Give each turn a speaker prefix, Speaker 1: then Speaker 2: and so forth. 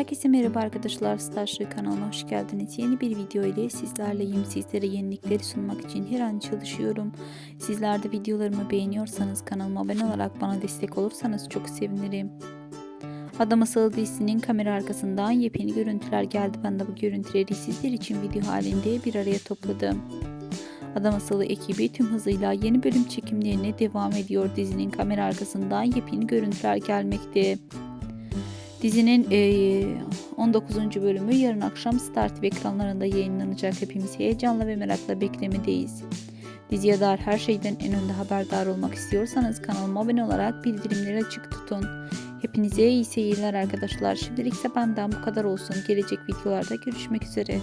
Speaker 1: Herkese merhaba arkadaşlar. Starship kanalına hoş geldiniz. Yeni bir video ile sizlerleyim. Sizlere yenilikleri sunmak için her an çalışıyorum. Sizler de videolarımı beğeniyorsanız kanalıma abone olarak bana destek olursanız çok sevinirim. Adam Asıl dizisinin kamera arkasından yepyeni görüntüler geldi. Ben de bu görüntüleri sizler için video halinde bir araya topladım. Adam Asılı ekibi tüm hızıyla yeni bölüm çekimlerine devam ediyor. Dizinin kamera arkasından yepyeni görüntüler gelmekte. Dizinin eee, 19. bölümü yarın akşam Star TV ekranlarında yayınlanacak. Hepimiz heyecanla ve merakla beklemedeyiz. Diziye dair her şeyden en önde haberdar olmak istiyorsanız kanalıma abone olarak bildirimleri açık tutun. Hepinize iyi seyirler arkadaşlar. Şimdilik ise benden bu kadar olsun. Gelecek videolarda görüşmek üzere.